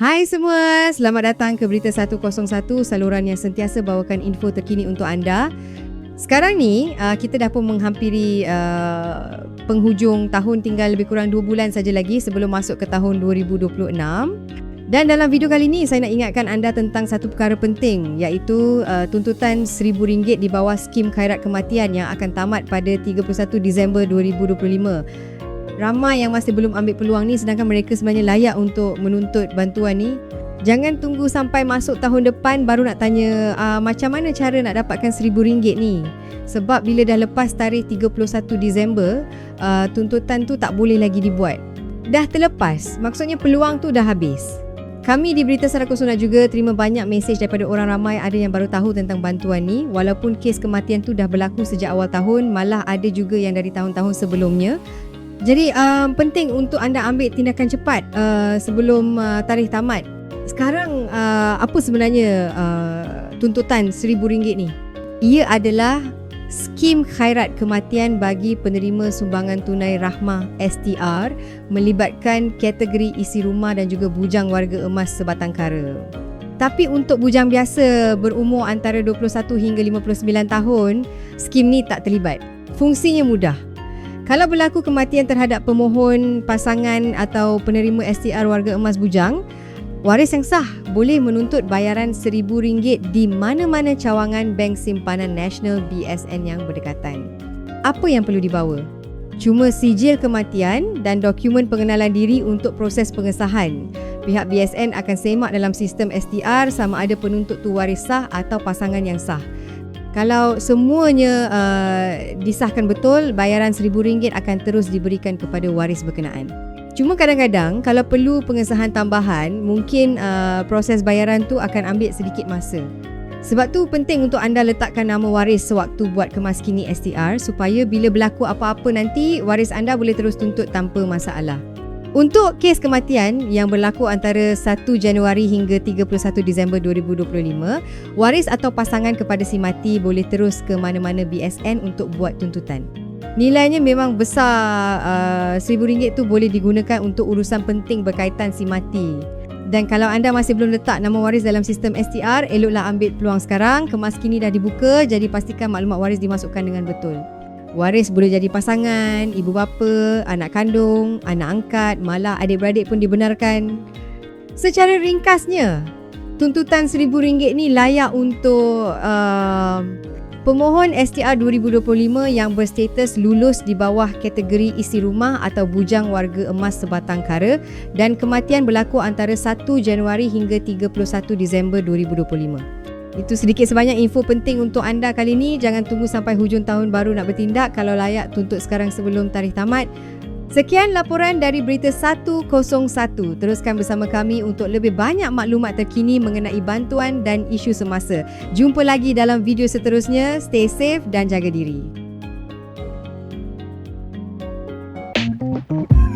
Hai semua, selamat datang ke Berita 101, saluran yang sentiasa bawakan info terkini untuk anda. Sekarang ni, uh, kita dah pun menghampiri uh, penghujung tahun tinggal lebih kurang 2 bulan saja lagi sebelum masuk ke tahun 2026. Dan dalam video kali ini, saya nak ingatkan anda tentang satu perkara penting iaitu uh, tuntutan RM1,000 di bawah skim khairat kematian yang akan tamat pada 31 Disember 2025 ramai yang masih belum ambil peluang ni sedangkan mereka sebenarnya layak untuk menuntut bantuan ni. Jangan tunggu sampai masuk tahun depan baru nak tanya uh, macam mana cara nak dapatkan RM1,000 ni. Sebab bila dah lepas tarikh 31 Disember, uh, tuntutan tu tak boleh lagi dibuat. Dah terlepas, maksudnya peluang tu dah habis. Kami di Berita Sarak Sunat juga terima banyak mesej daripada orang ramai ada yang baru tahu tentang bantuan ni. Walaupun kes kematian tu dah berlaku sejak awal tahun, malah ada juga yang dari tahun-tahun sebelumnya. Jadi um, penting untuk anda ambil tindakan cepat uh, sebelum uh, tarikh tamat. Sekarang uh, apa sebenarnya uh, tuntutan RM1,000 ni? Ia adalah skim khairat kematian bagi penerima sumbangan tunai rahmah STR melibatkan kategori isi rumah dan juga bujang warga emas sebatang kara. Tapi untuk bujang biasa berumur antara 21 hingga 59 tahun, skim ni tak terlibat. Fungsinya mudah kalau berlaku kematian terhadap pemohon, pasangan atau penerima STR warga emas bujang, waris yang sah boleh menuntut bayaran RM1,000 di mana-mana cawangan Bank Simpanan Nasional BSN yang berdekatan. Apa yang perlu dibawa? Cuma sijil kematian dan dokumen pengenalan diri untuk proses pengesahan. Pihak BSN akan semak dalam sistem STR sama ada penuntut tu waris sah atau pasangan yang sah. Kalau semuanya uh, disahkan betul, bayaran RM1,000 akan terus diberikan kepada waris berkenaan. Cuma kadang-kadang kalau perlu pengesahan tambahan, mungkin uh, proses bayaran tu akan ambil sedikit masa. Sebab tu penting untuk anda letakkan nama waris sewaktu buat kemaskini STR supaya bila berlaku apa-apa nanti, waris anda boleh terus tuntut tanpa masalah. Untuk kes kematian yang berlaku antara 1 Januari hingga 31 Disember 2025, waris atau pasangan kepada si mati boleh terus ke mana-mana BSN untuk buat tuntutan. Nilainya memang besar, uh, RM1,000 tu boleh digunakan untuk urusan penting berkaitan si mati. Dan kalau anda masih belum letak nama waris dalam sistem STR, eloklah ambil peluang sekarang. Kemas kini dah dibuka, jadi pastikan maklumat waris dimasukkan dengan betul. Waris boleh jadi pasangan, ibu bapa, anak kandung, anak angkat, malah adik-beradik pun dibenarkan. Secara ringkasnya, tuntutan RM1,000 ni layak untuk uh, pemohon STR 2025 yang berstatus lulus di bawah kategori isi rumah atau bujang warga emas sebatang kara dan kematian berlaku antara 1 Januari hingga 31 Disember 2025. Itu sedikit sebanyak info penting untuk anda kali ini. Jangan tunggu sampai hujung tahun baru nak bertindak. Kalau layak, tuntut sekarang sebelum tarikh tamat. Sekian laporan dari Berita 101. Teruskan bersama kami untuk lebih banyak maklumat terkini mengenai bantuan dan isu semasa. Jumpa lagi dalam video seterusnya. Stay safe dan jaga diri. Thank you.